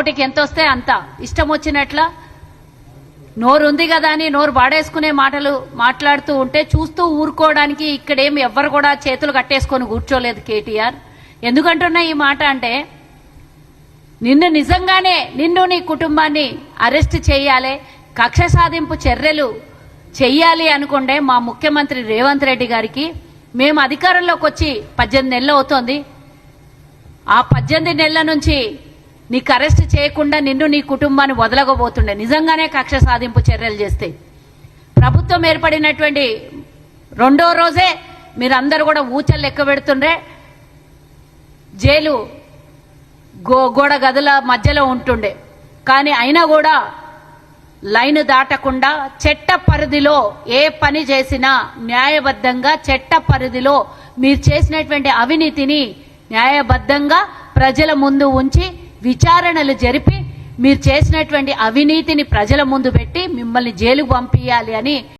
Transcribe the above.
నోటికి ఎంత వస్తే అంత. ఇష్టం వచ్చినట్ల. నోరు ఉంది కదా అని నోరు పాడేసుకునే మాటలు మాట్లాడుతూ ఉంటే చూస్తూ ఊరుకోవడానికి ఇక్కడేం ఎవ్వరు కూడా చేతులు కట్టేసుకొని కూర్చోలేదు కేటీఆర్. ఎందుకంటున్నా ఈ మాట అంటే నిన్ను నిజంగానే నిన్ను నీ కుటుంబాన్ని అరెస్ట్ చేయాలి కక్ష సాధింపు చర్యలు చెయ్యాలి అనుకుంటే మా ముఖ్యమంత్రి రేవంత్ రెడ్డి గారికి మేము అధికారంలోకి వచ్చి పద్దెనిమిది నెలలు అవుతోంది. ఆ పద్దెనిమిది నెలల నుంచి నీకు అరెస్ట్ చేయకుండా నిన్ను నీ కుటుంబాన్ని వదలగబోతుండే. నిజంగానే కక్ష సాధింపు చర్యలు చేస్తే. ప్రభుత్వం ఏర్పడినటువంటి రెండో రోజే మీరందరూ కూడా ఊచలు లెక్క పెడుతుండ్రే. జైలు గో గోడ గదుల మధ్యలో ఉంటుండే. కానీ అయినా కూడా లైన్ దాటకుండా చట్ట పరిధిలో ఏ పని చేసినా న్యాయబద్ధంగా చట్ట పరిధిలో మీరు చేసినటువంటి అవినీతిని న్యాయబద్ధంగా ప్రజల ముందు ఉంచి విచారణలు జరిపి మీరు చేసినటువంటి అవినీతిని ప్రజల ముందు పెట్టి మిమ్మల్ని జైలుకు పంపించాలి అని